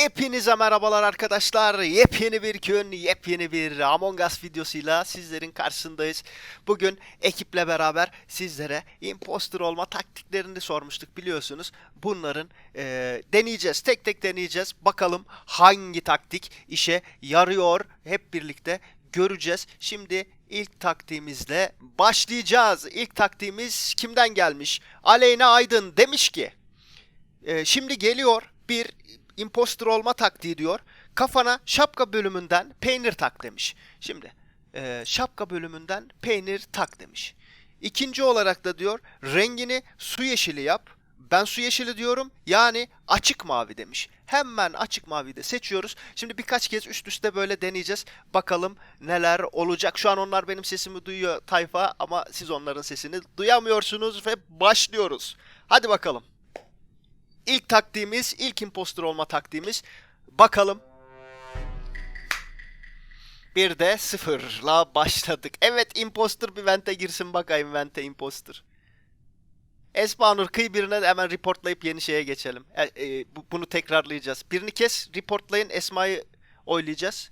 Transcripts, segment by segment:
Hepinize merhabalar arkadaşlar. Yepyeni bir gün, yepyeni bir Among Us videosuyla sizlerin karşısındayız. Bugün ekiple beraber sizlere imposter olma taktiklerini sormuştuk biliyorsunuz. Bunların eee, deneyeceğiz, tek tek deneyeceğiz. Bakalım hangi taktik işe yarıyor hep birlikte göreceğiz. Şimdi ilk taktiğimizle başlayacağız. İlk taktiğimiz kimden gelmiş? Aleyna Aydın demiş ki... Ee, şimdi geliyor bir imposter olma taktiği diyor. Kafana şapka bölümünden peynir tak demiş. Şimdi e, şapka bölümünden peynir tak demiş. İkinci olarak da diyor rengini su yeşili yap. Ben su yeşili diyorum yani açık mavi demiş. Hemen açık mavi de seçiyoruz. Şimdi birkaç kez üst üste böyle deneyeceğiz. Bakalım neler olacak. Şu an onlar benim sesimi duyuyor tayfa ama siz onların sesini duyamıyorsunuz ve başlıyoruz. Hadi bakalım. İlk taktiğimiz, ilk imposter olma taktiğimiz. Bakalım. Bir de sıfırla başladık. Evet imposter bir vente girsin bakayım vente imposter. Esma Nur kıy birine de hemen reportlayıp yeni şeye geçelim. E, e, bu- bunu tekrarlayacağız. Birini kes, reportlayın Esma'yı oylayacağız.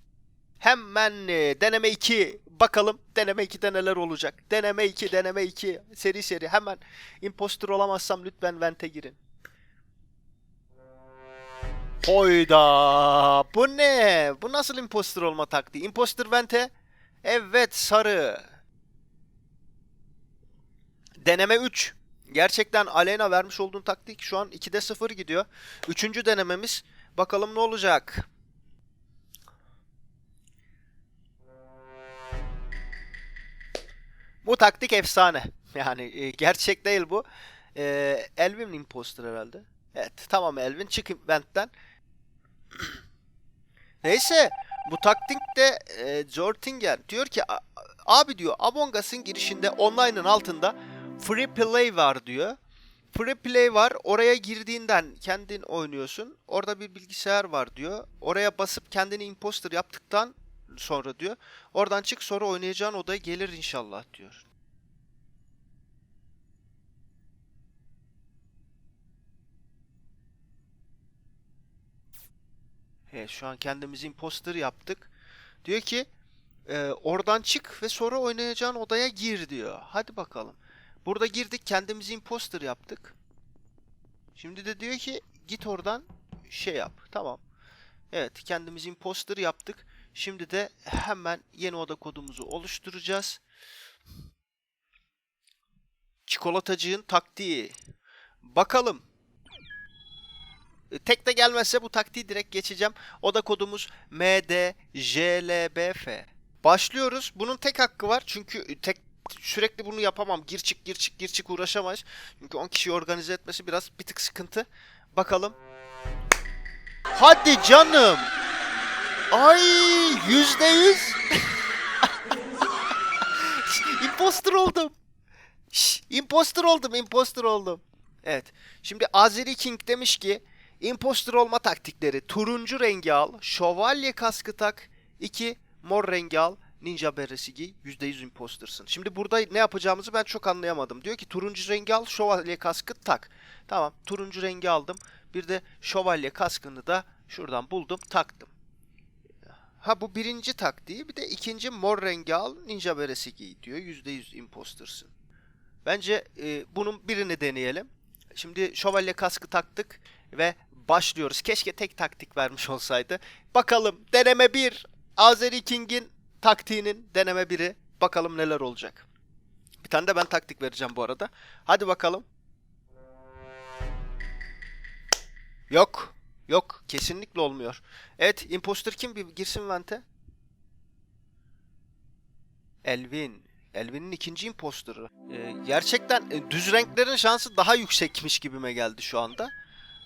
Hemen e, deneme 2 bakalım deneme 2'de neler olacak. Deneme 2, deneme 2 seri seri hemen imposter olamazsam lütfen vente girin. Hoyda. Bu ne? Bu nasıl imposter olma taktiği? Imposter vente. Evet sarı. Deneme 3. Gerçekten Aleyna vermiş olduğun taktik şu an 2'de 0 gidiyor. Üçüncü denememiz. Bakalım ne olacak? Bu taktik efsane. Yani e, gerçek değil bu. E, Elvin imposter herhalde. Evet tamam Elvin çık eventten. Neyse bu taktikte e, Jortingen diyor ki "A- abi diyor Among girişinde online'ın altında free play var diyor. Free play var. Oraya girdiğinden kendin oynuyorsun. Orada bir bilgisayar var diyor. Oraya basıp kendini imposter yaptıktan sonra diyor. Oradan çık sonra oynayacağın odaya gelir inşallah diyor. He, şu an kendimizi imposter yaptık. Diyor ki e, oradan çık ve sonra oynayacağın odaya gir diyor. Hadi bakalım. Burada girdik kendimizi imposter yaptık. Şimdi de diyor ki git oradan şey yap. Tamam. Evet kendimizi imposter yaptık. Şimdi de hemen yeni oda kodumuzu oluşturacağız. Çikolatacığın taktiği. Bakalım. E, Tek de gelmezse bu taktiği direkt geçeceğim. Oda kodumuz MDJLBF. Başlıyoruz. Bunun tek hakkı var. Çünkü tek sürekli bunu yapamam. Gir çık gir çık gir çık uğraşamayız. Çünkü 10 kişiyi organize etmesi biraz bir tık sıkıntı. Bakalım. Hadi canım. Ay yüzde yüz. imposter oldum. Şş, imposter oldum, imposter oldum. Evet. Şimdi Azeri King demiş ki imposter olma taktikleri. Turuncu rengi al, şövalye kaskı tak, 2 mor rengi al, ninja beresi giy, %100 impostersın. Şimdi burada ne yapacağımızı ben çok anlayamadım. Diyor ki turuncu rengi al, şövalye kaskı tak. Tamam, turuncu rengi aldım. Bir de şövalye kaskını da şuradan buldum, taktım. Ha bu birinci taktiği. Bir de ikinci mor rengi al, ninja beresi giy diyor. %100 impostersın. Bence e, bunun birini deneyelim. Şimdi şövalye kaskı taktık ve başlıyoruz. Keşke tek taktik vermiş olsaydı. Bakalım deneme 1. Azeri King'in taktiğinin deneme 1'i. Bakalım neler olacak. Bir tane de ben taktik vereceğim bu arada. Hadi bakalım. Yok. Yok. Kesinlikle olmuyor. Evet. Imposter kim? Bir girsin vente. Elvin. Elvin'in ikinci imposterı. Ee, gerçekten e, düz renklerin şansı daha yüksekmiş gibime geldi şu anda.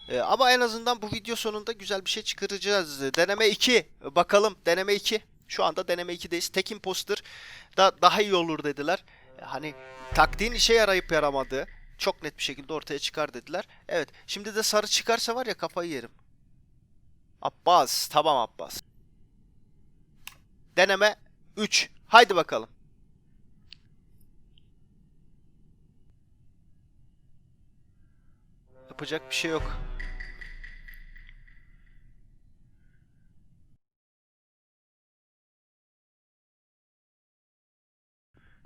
Ee, ama en azından bu video sonunda güzel bir şey çıkaracağız. Deneme 2. Bakalım deneme 2. Şu anda deneme 2'deyiz. Tek imposter da daha iyi olur dediler. Ee, Hani taktiğin işe yarayıp yaramadığı çok net bir şekilde ortaya çıkar dediler. Evet. Şimdi de sarı çıkarsa var ya kafayı yerim. Abbas. Tamam Abbas. Deneme 3. Haydi bakalım. Yapacak bir şey yok.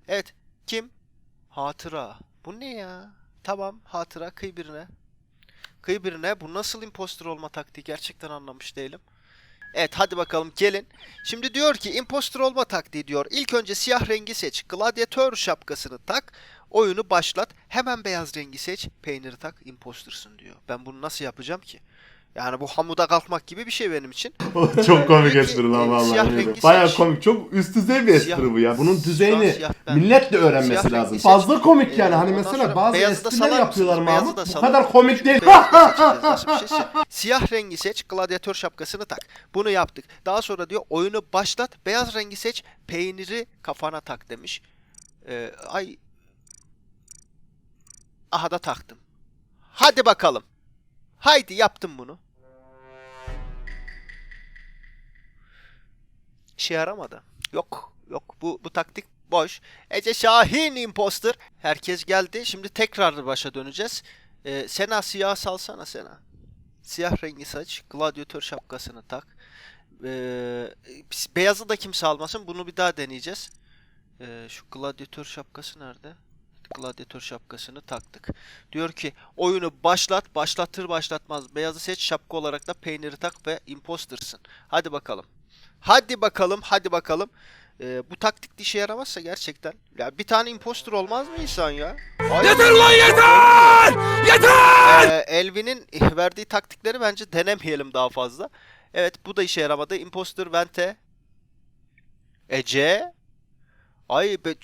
Evet. Kim? Hatıra. Bu ne ya? Tamam. Hatıra. Kıy birine. Kıy birine. Bu nasıl imposter olma taktiği? Gerçekten anlamış değilim. Evet hadi bakalım gelin. Şimdi diyor ki imposter olma taktiği diyor. İlk önce siyah rengi seç. Gladyatör şapkasını tak. Oyunu başlat. Hemen beyaz rengi seç. Peyniri tak. Imposter'sın diyor. Ben bunu nasıl yapacağım ki? Yani bu hamuda kalkmak gibi bir şey benim için. çok komik espri lan vallahi. Baya komik. Çok üst düzey bir espri bu ya. Bunun düzeyini millet de öğrenmesi Siyah lazım. Fazla komik Ee, yani. Hani ondan mesela bazı espriler yapıyorlar Mahmut. Bu kadar komik değil. Şeyse. Siyah rengi seç, gladyatör şapkasını tak. Bunu yaptık. Daha sonra diyor oyunu başlat, beyaz rengi seç, peyniri kafana tak demiş. Ee, ay. Aha da taktım. Hadi bakalım. Haydi yaptım bunu. İşe yaramadı. Yok. Yok. Bu, bu taktik boş. Ece Şahin imposter. Herkes geldi. Şimdi tekrar başa döneceğiz. Ee, Sena siyah salsana Sena. Siyah rengi saç. Gladyatör şapkasını tak. Ee, beyazı da kimse almasın. Bunu bir daha deneyeceğiz. Ee, şu gladyatör şapkası nerede? Gladyatör şapkasını taktık. Diyor ki oyunu başlat. Başlatır başlatmaz. Beyazı seç. Şapka olarak da peyniri tak ve impostersın. Hadi bakalım. Hadi bakalım. Hadi bakalım. Ee, bu taktik de işe yaramazsa gerçekten. Ya bir tane imposter olmaz mı insan ya? Yeter lan yeter! Yeter! Ee, Elvin'in verdiği taktikleri bence denemeyelim daha fazla. Evet bu da işe yaramadı. Imposter Vente. Ece. Ay be,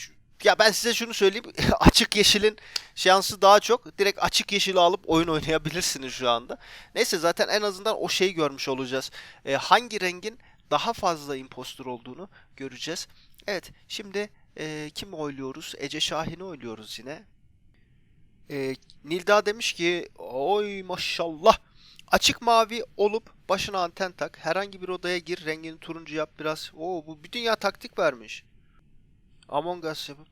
ya ben size şunu söyleyeyim. açık yeşilin şansı daha çok. Direkt açık yeşili alıp oyun oynayabilirsiniz şu anda. Neyse zaten en azından o şeyi görmüş olacağız. Ee, hangi rengin daha fazla impostor olduğunu göreceğiz. Evet şimdi e, kim oyluyoruz? Ece Şahin'i oyluyoruz yine. E, Nilda demiş ki oy maşallah. Açık mavi olup başına anten tak. Herhangi bir odaya gir. Rengini turuncu yap biraz. Oo bu bir dünya taktik vermiş. Among Us yapıp.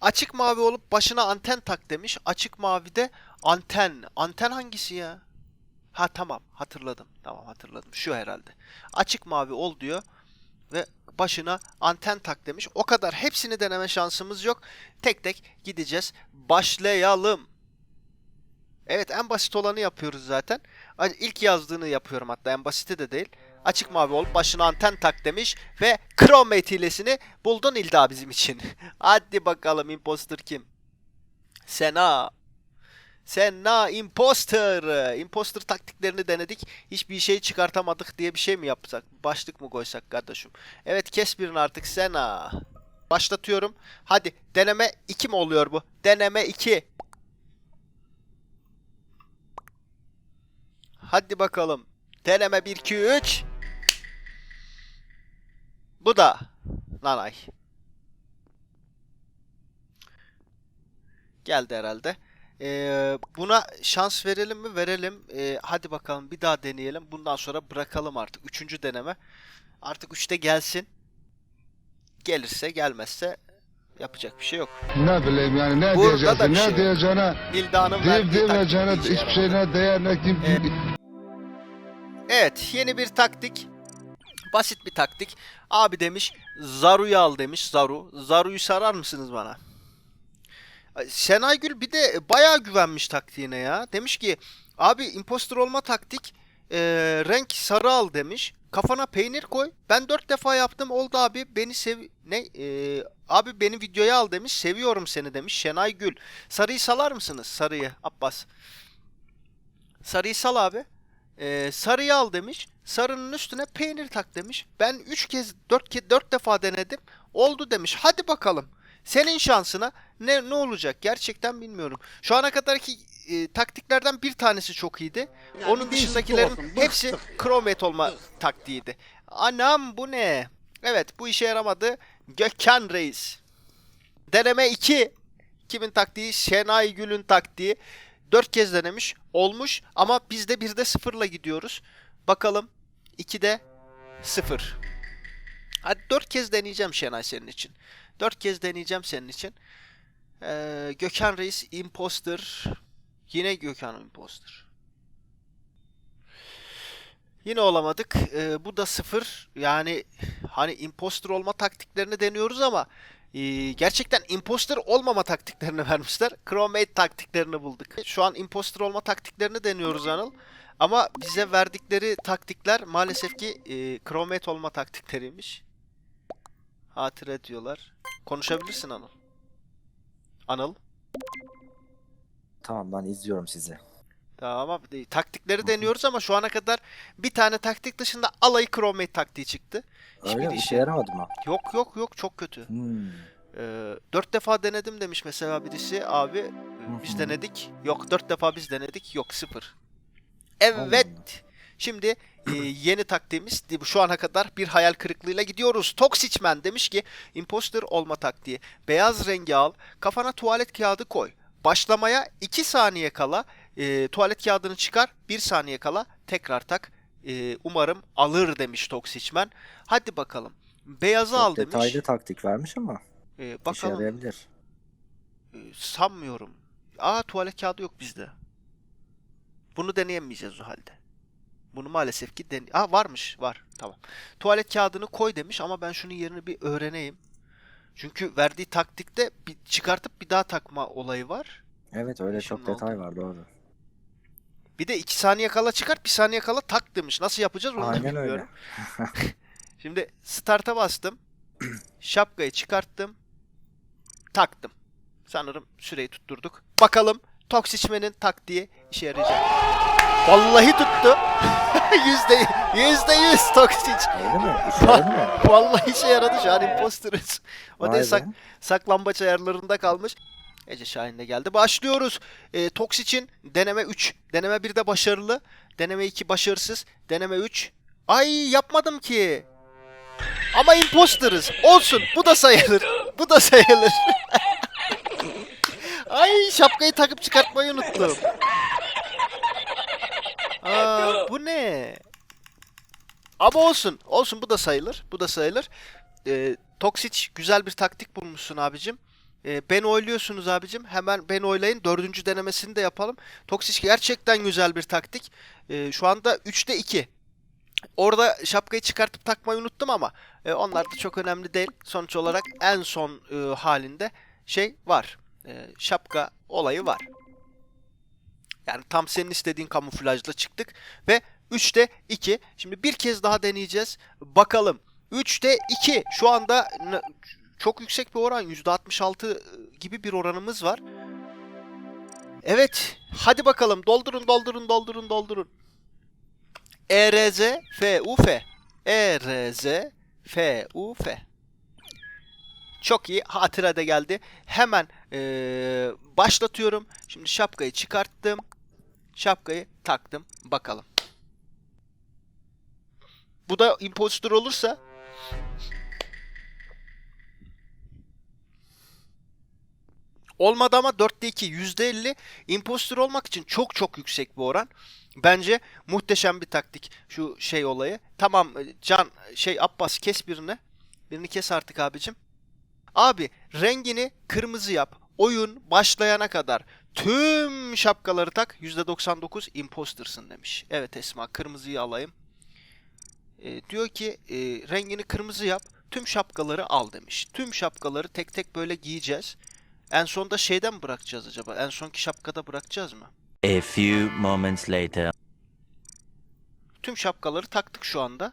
Açık mavi olup başına anten tak demiş. Açık mavide anten. Anten hangisi ya? Ha tamam hatırladım. Tamam hatırladım. Şu herhalde. Açık mavi ol diyor. Ve başına anten tak demiş. O kadar hepsini deneme şansımız yok. Tek tek gideceğiz. Başlayalım. Evet en basit olanı yapıyoruz zaten. İlk yazdığını yapıyorum hatta en basiti de değil. Açık mavi olup başına anten tak demiş ve Chromate hilesini buldun İlda bizim için. Hadi bakalım imposter kim? Sena. Sena imposter. Imposter taktiklerini denedik. Hiçbir şey çıkartamadık diye bir şey mi yapsak? Başlık mı koysak kardeşim? Evet kes birini artık Sena. Başlatıyorum. Hadi deneme 2 mi oluyor bu? Deneme 2. Hadi bakalım. Deneme 1 2 3. Bu da Nanay. Geldi herhalde. Ee, buna şans verelim mi? Verelim. Ee, hadi bakalım bir daha deneyelim. Bundan sonra bırakalım artık. Üçüncü deneme. Artık üçte gelsin. Gelirse gelmezse yapacak bir şey yok. Ne bileyim yani ne Burada da diyeceksin, şey ne yok. diyeceğine, deyip verdiği demeyeceğine hiçbir şeyine değer ne kim... Evet. Evet, yeni bir taktik. Basit bir taktik. Abi demiş, Zaru'yu al demiş, Zaru. Zaru'yu sarar mısınız bana? Ay, Şenaygül bir de bayağı güvenmiş taktiğine ya. Demiş ki, abi impostor olma taktik, e, renk sarı al demiş. Kafana peynir koy. Ben dört defa yaptım oldu abi. Beni sev... Ne? E, abi beni videoya al demiş. Seviyorum seni demiş. Şenay Gül. Sarıyı salar mısınız? Sarıyı. Abbas. Sarıyı sal abi. Ee, sarıyı al demiş. Sarının üstüne peynir tak demiş. Ben 3 kez 4 kez 4 defa denedim. Oldu demiş. Hadi bakalım. Senin şansına ne ne olacak gerçekten bilmiyorum. Şu ana kadarki e, taktiklerden bir tanesi çok iyiydi. Onun dışındakilerin hepsi Chromet olma taktiğiydi. Anam bu ne? Evet bu işe yaramadı. Gökhan Reis. Deneme 2. Kimin taktiği? Şenay Gül'ün taktiği. 4 kez denemiş. Olmuş ama biz de 1'de 0'la gidiyoruz. Bakalım 2'de 0. Hadi 4 kez deneyeceğim Şenay senin için. 4 kez deneyeceğim senin için. Ee, Gökhan Reis imposter. Yine Gökhan imposter. Yine olamadık. Ee, bu da 0. Yani hani imposter olma taktiklerini deniyoruz ama Ee, gerçekten imposter olmama taktiklerini vermişler. Chromate taktiklerini bulduk. Şu an imposter olma taktiklerini deniyoruz Anıl. Ama bize verdikleri taktikler maalesef ki e, Chromate olma taktikleriymiş. Hatire diyorlar. Konuşabilirsin Anıl. Anıl. Tamam ben izliyorum sizi. Tamam ama e, taktikleri deniyoruz ama şu ana kadar bir tane taktik dışında alayı Chromate taktiği çıktı. Öyle Hiçbir mi? işe yaramadı mı? Yok yok yok çok kötü. Hmm. Ee, dört defa denedim demiş mesela birisi abi biz denedik. Yok dört defa biz denedik. Yok sıfır. Evet. Şimdi e, yeni taktiğimiz şu ana kadar bir hayal kırıklığıyla gidiyoruz. Toxicman demiş ki imposter olma taktiği. Beyaz rengi al. Kafana tuvalet kağıdı koy. Başlamaya 2 saniye kala e, tuvalet kağıdını çıkar. 1 saniye kala tekrar tak. E, umarım alır demiş Toxicman. Hadi bakalım. Beyazı al Çok demiş. detaylı taktik vermiş ama E, işe bakalım. yarayabilir. Ee, Sanmıyorum. Aa tuvalet kağıdı yok bizde. Bunu deneyemeyeceğiz o halde. Bunu maalesef ki den... Aa varmış. Var. Tamam. Tuvalet kağıdını koy demiş ama ben şunun yerini bir öğreneyim. Çünkü verdiği taktikte bir çıkartıp bir daha takma olayı var. Evet öyle Şimdi çok detay var doğru. Bir de 2 saniye kala çıkart, 1 saniye kala tak demiş. Nasıl yapacağız onu da Aynen bilmiyorum. öyle. Şimdi start'a bastım. Şapkayı çıkarttım. Taktım. Sanırım süreyi tutturduk. Bakalım Toksicman'in taktiği işe yarayacak. Vallahi tuttu. yüzde, yüzde yüz Toxic. Öyle mi? Yaradı mı? Vallahi işe yaradı şu an imposterız. O da sak, saklambaç ayarlarında kalmış. Ece Şahin de geldi. Başlıyoruz. E, Tox için deneme 3. Deneme 1'de başarılı. Deneme 2 başarısız. Deneme 3. Ay yapmadım ki. Ama imposterız. Olsun. Bu da sayılır. Bu da sayılır. Ay şapkayı takıp çıkartmayı unuttum. Aa, bu ne? Ama olsun. Olsun bu da sayılır. Bu da sayılır. Ee, Toxic güzel bir taktik bulmuşsun abicim. Ee, ben oyluyorsunuz abicim. Hemen ben oylayın. Dördüncü denemesini de yapalım. Toxic gerçekten güzel bir taktik. Ee, şu anda 3'te 2. Orada şapkayı çıkartıp takmayı unuttum ama e, onlar da çok önemli değil. Sonuç olarak en son e, halinde şey var. E, şapka olayı var. Yani tam senin istediğin kamuflajla çıktık ve 3'te 2. Şimdi bir kez daha deneyeceğiz. Bakalım. 3'te 2. Şu anda çok yüksek bir oran. %66 gibi bir oranımız var. Evet. Hadi bakalım. Doldurun, doldurun, doldurun, doldurun. E ERZ FUF. ERZ FUF. Çok iyi. Hatıra da geldi. Hemen eee, başlatıyorum. Şimdi şapkayı çıkarttım. Şapkayı taktım. Bakalım. Bu da impostor olursa Olmadı ama 4'te 2 %50 impostor olmak için çok çok yüksek bir oran. Bence muhteşem bir taktik şu şey olayı. Tamam e, Can şey Abbas kes birini. Birini kes artık abicim. Abi rengini kırmızı yap. Oyun başlayana kadar tüm şapkaları tak. %99 impostersın demiş. Evet Esma kırmızıyı alayım. E, diyor ki e, rengini kırmızı yap. Tüm şapkaları al demiş. Tüm şapkaları tek tek böyle giyeceğiz. En sonda şeyden mi bırakacağız acaba? En sonki şapkada bırakacağız mı? A few moments later. Tüm şapkaları taktık şu anda.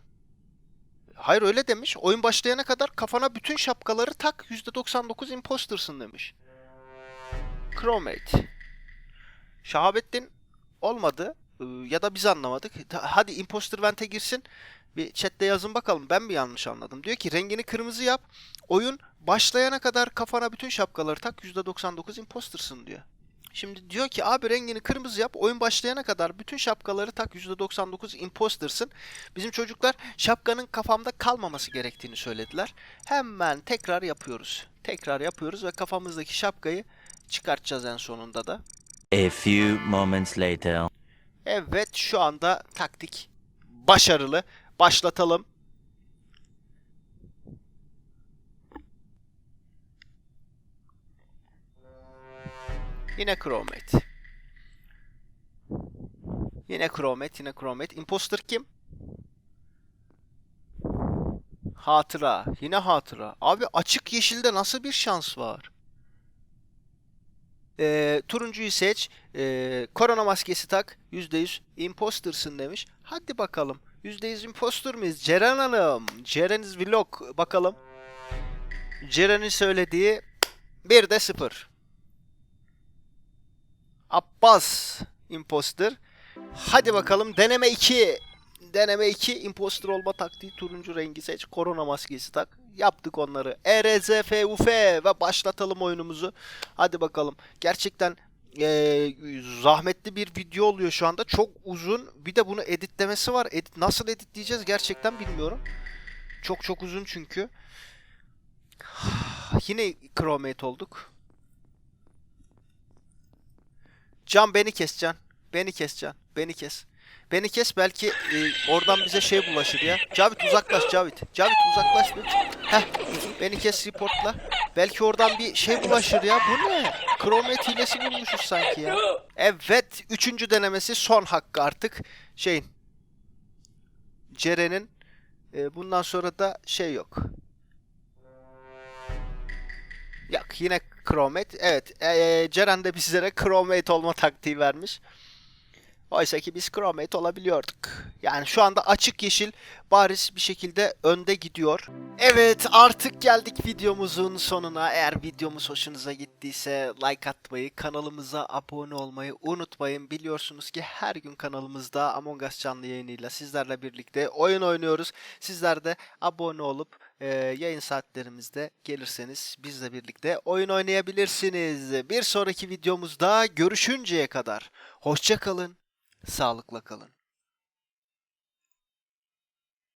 Hayır öyle demiş. Oyun başlayana kadar kafana bütün şapkaları tak. %99 impostersın demiş. Chromate. Şahabettin olmadı. Ee, Ya da biz anlamadık. Hadi imposter vente girsin. Bir chatte yazın bakalım. Ben mi yanlış anladım? Diyor ki rengini kırmızı yap. Oyun başlayana kadar kafana bütün şapkaları tak. %99 impostersın diyor. Şimdi diyor ki abi rengini kırmızı yap. Oyun başlayana kadar bütün şapkaları tak. %99 impostersın. Bizim çocuklar şapkanın kafamda kalmaması gerektiğini söylediler. Hemen tekrar yapıyoruz. Tekrar yapıyoruz ve kafamızdaki şapkayı çıkartacağız en sonunda da. A few moments later. Evet şu anda taktik başarılı. Başlatalım. Yine Chromate. Yine Chromate, yine Chromate. Imposter kim? Hatıra. Yine hatıra. Abi açık yeşilde nasıl bir şans var? Ee, turuncuyu seç. Ee, korona maskesi tak. %100 impostersın demiş. Hadi bakalım. %100 imposter mıyız? Ceren Hanım. Ceren'iz vlog. Bakalım. Ceren'in söylediği 1 de 0. Abbas imposter. Hadi bakalım deneme 2. Deneme 2 imposter olma taktiği turuncu rengi seç. Korona maskesi tak. Yaptık onları. ERZFUF ve başlatalım oyunumuzu. Hadi bakalım. Gerçekten eee, zahmetli bir video oluyor şu anda. Çok uzun. Bir de bunu editlemesi var. Edit, nasıl editleyeceğiz gerçekten bilmiyorum. Çok çok uzun çünkü. Yine crewmate olduk. Can beni kes Can. Beni kes Can. Beni kes. Beni kes belki e, oradan bize şey bulaşır ya. Cavit uzaklaş Cavit. Cavit uzaklaş bir. Heh. Beni kes reportla. Belki oradan bir şey bulaşır ya. Bu ne? Chromet hilesi bulmuşuz sanki ya. Evet. Üçüncü denemesi son hakkı artık. Şeyin. Ceren'in. E, bundan sonra da şey yok. Yok yine Chromet. Evet. E, Ceren de bizlere Chromet olma taktiği vermiş. Oysa ki biz Chromate olabiliyorduk. Yani şu anda açık yeşil bariz bir şekilde önde gidiyor. Evet artık geldik videomuzun sonuna. Eğer videomuz hoşunuza gittiyse like atmayı, kanalımıza abone olmayı unutmayın. Biliyorsunuz ki her gün kanalımızda Among Us canlı yayınıyla sizlerle birlikte oyun oynuyoruz. Sizler de abone olup e, yayın saatlerimizde gelirseniz bizle birlikte oyun oynayabilirsiniz. Bir sonraki videomuzda görüşünceye kadar hoşça kalın, sağlıkla kalın.